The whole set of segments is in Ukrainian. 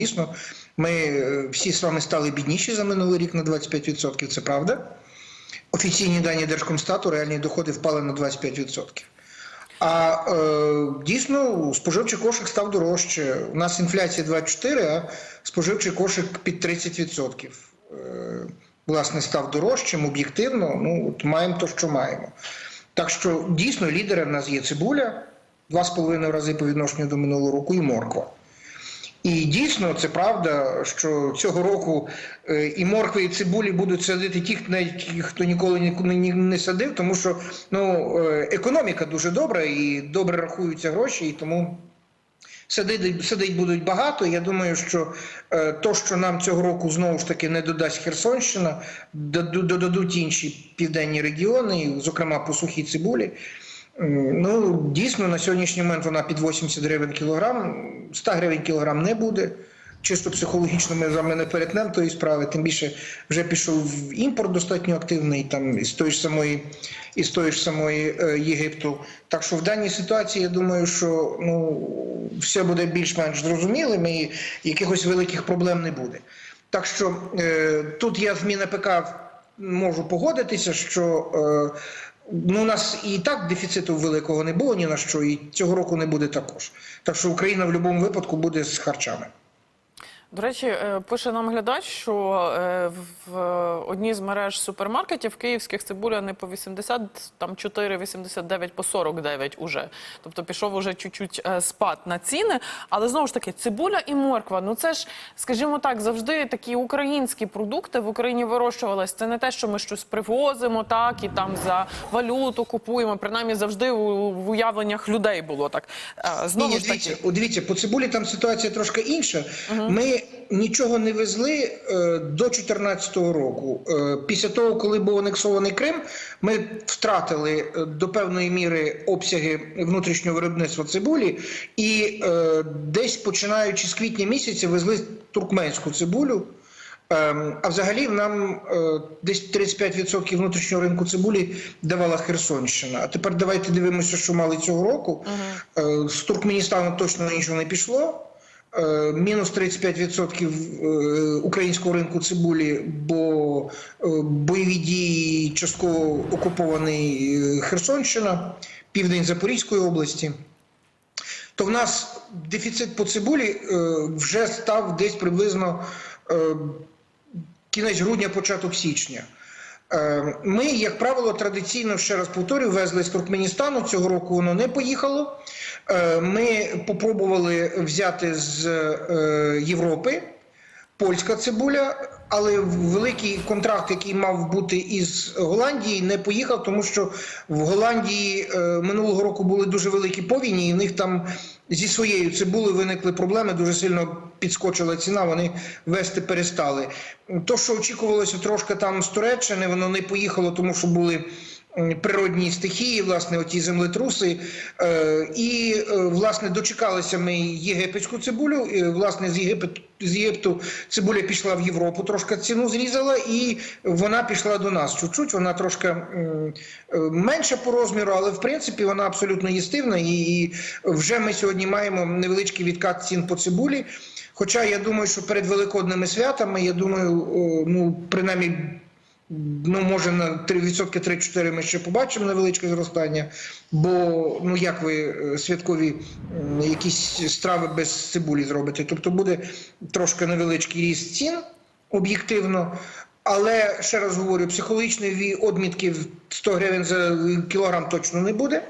Дійсно, ми е, всі з вами стали бідніші за минулий рік на 25%, це правда. Офіційні дані Держкомстату реальні доходи впали на 25%. А е, дійсно споживчий кошик став дорожче. У нас інфляція 24, а споживчий кошик під 30%. Е, власне, став дорожчим, об'єктивно. Ну, от маємо то, що маємо. Так що дійсно лідером в нас є цибуля, 2,5 рази по відношенню до минулого року, і морква. І дійсно це правда, що цього року е, і моркви, і цибулі будуть садити ті, навіть хто ніколи ні- ні- не садив, тому що ну, е, економіка дуже добра і добре рахуються гроші, і тому садити, садить будуть багато. Я думаю, що е, то, що нам цього року знову ж таки не додасть Херсонщина, додадуть інші південні регіони, зокрема по сухій цибулі. Ну, дійсно, на сьогоднішній момент вона під 80 гривень кілограм, 100 гривень кілограм не буде. Чисто психологічно ми з вами не перетнемо тої справи, тим більше вже пішов імпорт достатньо активний, там із тої ж самої, із тої ж самої е, Єгипту. Так що в даній ситуації я думаю, що ну, все буде більш-менш зрозумілим і якихось великих проблем не буде. Так що е, тут я з МінАПК можу погодитися, що е, ну, у нас і так дефіциту великого не було ні на що, і цього року не буде також. Так що Україна в будь-якому випадку буде з харчами. До речі, е, пише нам глядач, що е, в одній з мереж супермаркетів київських цибуля не по 80, там 4, 89 по 49 уже. Тобто пішов уже чуть-чуть е, спад на ціни. Але знову ж таки, цибуля і морква, ну це ж, скажімо так, завжди такі українські продукти в Україні вирощувались. Це не те, що ми щось привозимо, так і там за валюту купуємо. Принаймні завжди в уявленнях людей було так. Знову ж таки. дивіться, по цибулі там ситуація трошки інша. Ми нічого не везли е, до 2014 року. Е, після того, коли був анексований Крим, ми втратили е, до певної міри обсяги внутрішнього виробництва цибулі, і десь починаючи з квітня місяця везли туркменську цибулю. Ем, А взагалі нам десь 35% внутрішнього ринку цибулі давала Херсонщина. А тепер давайте дивимося, що мали цього року. Е, З Туркменістану точно нічого не пішло. Е, Мінус 35% е, українського ринку цибулі, бо е, бойові дії частково окупований Херсонщина, південь Запорізької області то в нас дефіцит по цибулі вже став десь приблизно кінець грудня, початок січня. Ми, як правило, традиційно, ще раз повторюю, везли з Туркменістану. Цього року воно не поїхало. Е, Ми попробували взяти з е, Європи польська цибуля, але великий контракт, який мав бути із Голландії, не поїхав, тому що в Голландії е, минулого року були дуже великі повіні, і в них там зі своєю цибулею виникли проблеми. Дуже сильно підскочила ціна. Вони вести перестали. То, що очікувалося трошки там з Туреччини, воно не поїхало, тому що були. Природні стихії, власне, оті землетруси, е, і е, власне дочекалися ми єгипетську цибулю. І, власне, з Єгипет з Єгипту цибуля пішла в Європу, трошки ціну зрізала, і вона пішла до нас. Чуть-чуть вона трошки е, менша по розміру, але в принципі вона абсолютно їстивна. І вже ми сьогодні маємо невеличкий відкат цін по цибулі. Хоча я думаю, що перед великодними святами, я думаю, ну принаймні. Ну, може, на 3% 3-4 ми ще побачимо невеличке зростання. Бо, ну як ви е, святкові якісь страви без цибулі зробите? Тобто буде трошки невеличкий ріст цін об'єктивно. Але ще раз говорю, психологічної одмітки 100 гривень за кілограм точно не буде.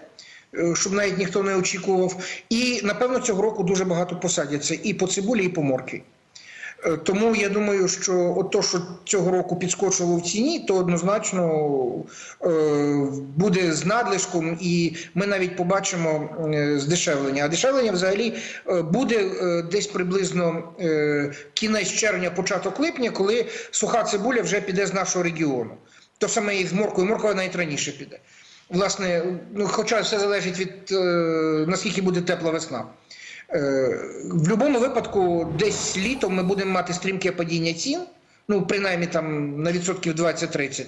е, Щоб навіть ніхто не очікував, і напевно цього року дуже багато посадяться і по цибулі, і по моркві. Е, Тому я думаю, що от то, що цього року підскочило в ціні, то однозначно е, буде з надлишком, і ми навіть побачимо е, здешевлення. А дешевлення взагалі буде десь приблизно кінець червня, початок липня, коли суха цибуля вже піде з нашого регіону. То саме і з моркою, морква навіть раніше піде. Власне, ну хоча все залежить від е, наскільки буде тепла весна. Е, В будь-якому випадку, десь літом ми будемо мати стрімке падіння цін, ну принаймні там на відсотків 20-30.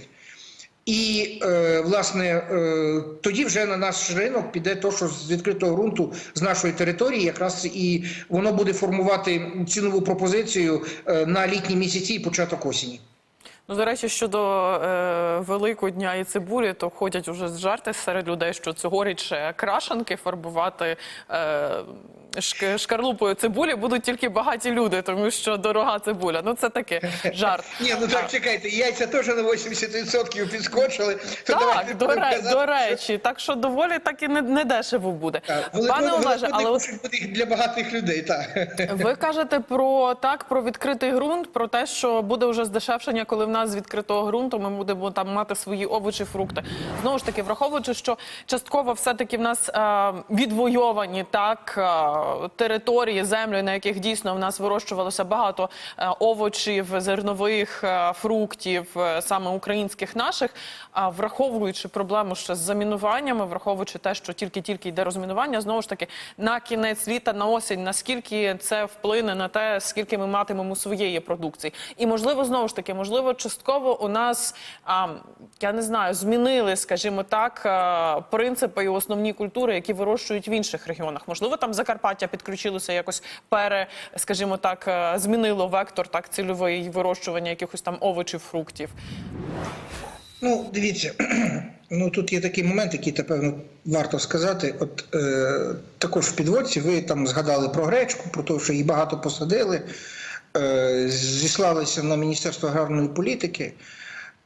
І е, власне е, тоді вже на наш ринок піде то, що з відкритого ґрунту з нашої території, якраз і воно буде формувати цінову пропозицію е, на літні місяці і початок осені. Ну, до речі, щодо е, Великодня і цибулі, то ходять уже з жарти серед людей, що цьогоріч ще крашанки фарбувати е, шкарлупою цибулі будуть тільки багаті люди, тому що дорога цибуля. Ну це таке жарт. Ні, ну так чекайте, яйця теж на 80% підскочили. Так, до, речі, так що доволі так і не, дешево буде. Пане Олеже, але для багатих людей, так. ви кажете про так, про відкритий ґрунт, про те, що буде вже здешевшення, коли в нас з відкритого ґрунту ми будемо там мати свої овочі, фрукти. Знову ж таки, враховуючи, що частково все-таки в нас е, відвойовані так е, території, землі, на яких дійсно в нас вирощувалося багато е, овочів, зернових е, фруктів, е, саме українських наших. А враховуючи проблему ще з замінуваннями, враховуючи те, що тільки-тільки йде розмінування, знову ж таки на кінець літа, на осінь, наскільки це вплине на те, скільки ми матимемо своєї продукції, і можливо, знову ж таки, можливо, частково у нас я не знаю, змінили, скажімо так, принципи і основні культури, які вирощують в інших регіонах. Можливо, там Закарпаття підключилося якось пере, скажімо так, е, змінило вектор так цільовий вирощування якихось там овочів, фруктів. Ну, дивіться, ну тут є такий момент, який, напевно, варто сказати. От е, також в підводці ви там згадали про гречку, про те, що її багато посадили, е, зіслалися на Міністерство аграрної політики.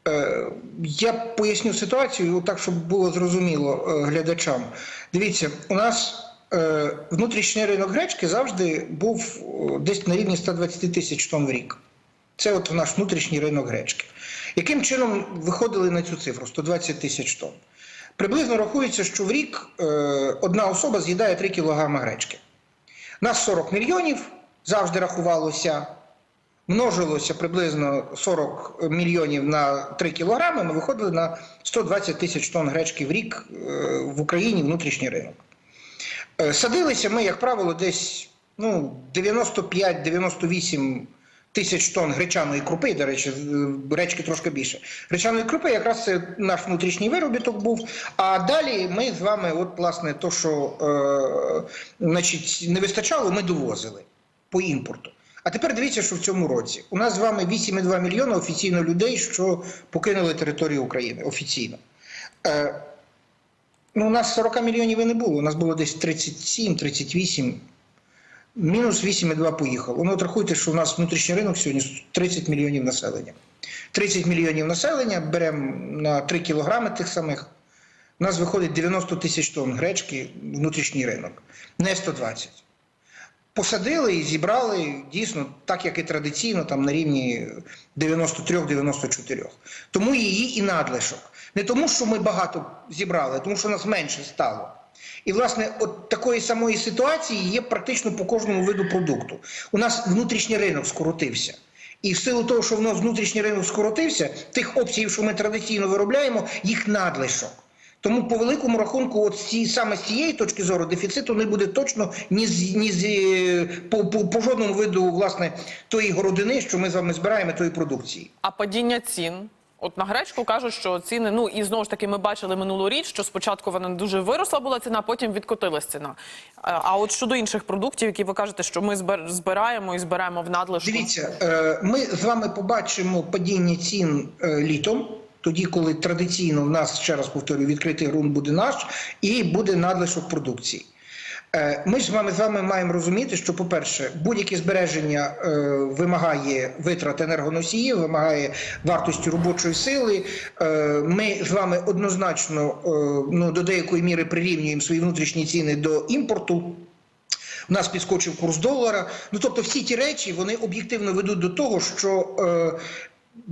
Е, я поясню ситуацію так, щоб було зрозуміло е, глядачам. Дивіться, у нас е, внутрішній ринок гречки завжди був е, десь на рівні 120 тисяч тонн в рік. Це от наш внутрішній ринок гречки. Яким чином виходили на цю цифру 120 тисяч тонн? Приблизно рахується, що в рік е, одна особа з'їдає 3 кг гречки. Нас 40 мільйонів завжди рахувалося, множилося приблизно 40 мільйонів на 3 кілограми, ми виходили на 120 тисяч тонн гречки в рік е, в Україні внутрішній ринок. Е, Садилися ми, як правило, десь ну, 95-98 тисяч тонн гречаної крупи, до речі, з- гречки трошки більше. Гречаної крупи якраз це наш внутрішній виробіток був. А далі ми з вами, от власне, то, що е, значить, не вистачало, ми довозили по імпорту. А тепер дивіться, що в цьому році у нас з вами 8,2 мільйона офіційно людей, що покинули територію України офіційно. Е, Ну, у нас 40 мільйонів і не було. У нас було десь 37-38. Мінус 8,2 поїхало. Ну, от рахуйте, що у нас внутрішній ринок сьогодні 30 мільйонів населення. 30 мільйонів населення беремо на 3 кілограми тих самих. У нас виходить 90 тисяч тонн гречки внутрішній ринок, не 120. Посадили і зібрали дійсно так, як і традиційно, там на рівні 93-94. Тому її і надлишок. Не тому, що ми багато зібрали, а тому що нас менше стало. І, власне, от такої самої ситуації є практично по кожному виду продукту. У нас внутрішній ринок скоротився. І в силу того, що в нас внутрішній ринок скоротився, тих обсягів, що ми традиційно виробляємо, їх надлишок. Тому по великому рахунку, от ці, саме з цієї точки зору, дефіциту не буде точно ні з ні з е, по, по, по жодному виду власне тої городини, що ми з вами збираємо тої продукції. А падіння цін. От на гречку кажуть, що ціни, ну і знову ж таки, ми бачили минулоріч, що спочатку вона дуже виросла була ціна, а потім відкотилась ціна. А а от щодо інших продуктів, які ви кажете, що ми збираємо і збираємо в надлишку. Дивіться, е, ми з вами побачимо падіння цін е, літом. Тоді, коли традиційно в нас, ще раз повторюю, відкритий ґрунт буде наш і буде надлишок продукції. Е, Ми ж з вами з вами маємо розуміти, що, по-перше, будь-яке збереження е, вимагає витрат енергоносіїв, вимагає вартості робочої сили. Е, ми з вами однозначно е, ну, до деякої міри прирівнюємо свої внутрішні ціни до імпорту. У нас підскочив курс долара. Ну тобто, всі ті речі вони об'єктивно ведуть до того, що е,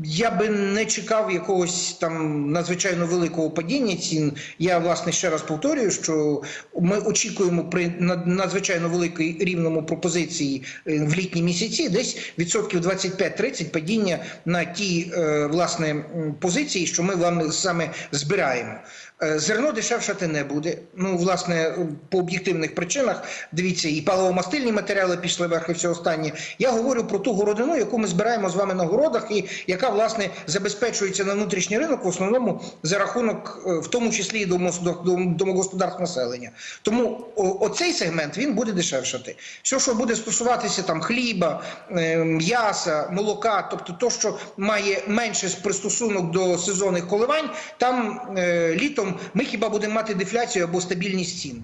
я би не чекав якогось там надзвичайно великого падіння цін. Я власне ще раз повторюю, що ми очікуємо при надзвичайно великій рівному пропозиції е, в літні місяці, десь відсотків 25-30 падіння на ті е, власне позиції, що ми вам саме збираємо. Е, Зерно дешевшати не буде. Ну, власне, по об'єктивних причинах. Дивіться, і паливомастильні матеріали пішли вверх, і все останнє. Я говорю про ту городину, яку ми збираємо з вами на городах, і яка власне забезпечується на внутрішній ринок в основному за рахунок, е, в тому числі і до- дом- домогосподарств населення. Тому оцей сегмент він буде дешевшати. Все, що буде стосуватися там хліба, е, м'яса, молока, тобто то, що має менше пристосунок до сезонних коливань, там е, літом ми хіба будемо мати дефляцію або стабільність цін.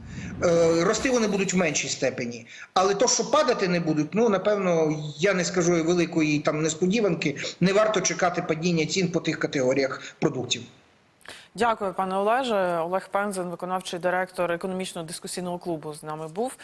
Рости вони будуть в меншій степені. Але то, що падати не будуть, ну напевно, я не скажу великої там несподіванки. Не варто чекати падіння цін по тих категоріях продуктів. Дякую, пане Олеже. Олег Пензен, виконавчий директор економічно-дискусійного клубу, з нами був.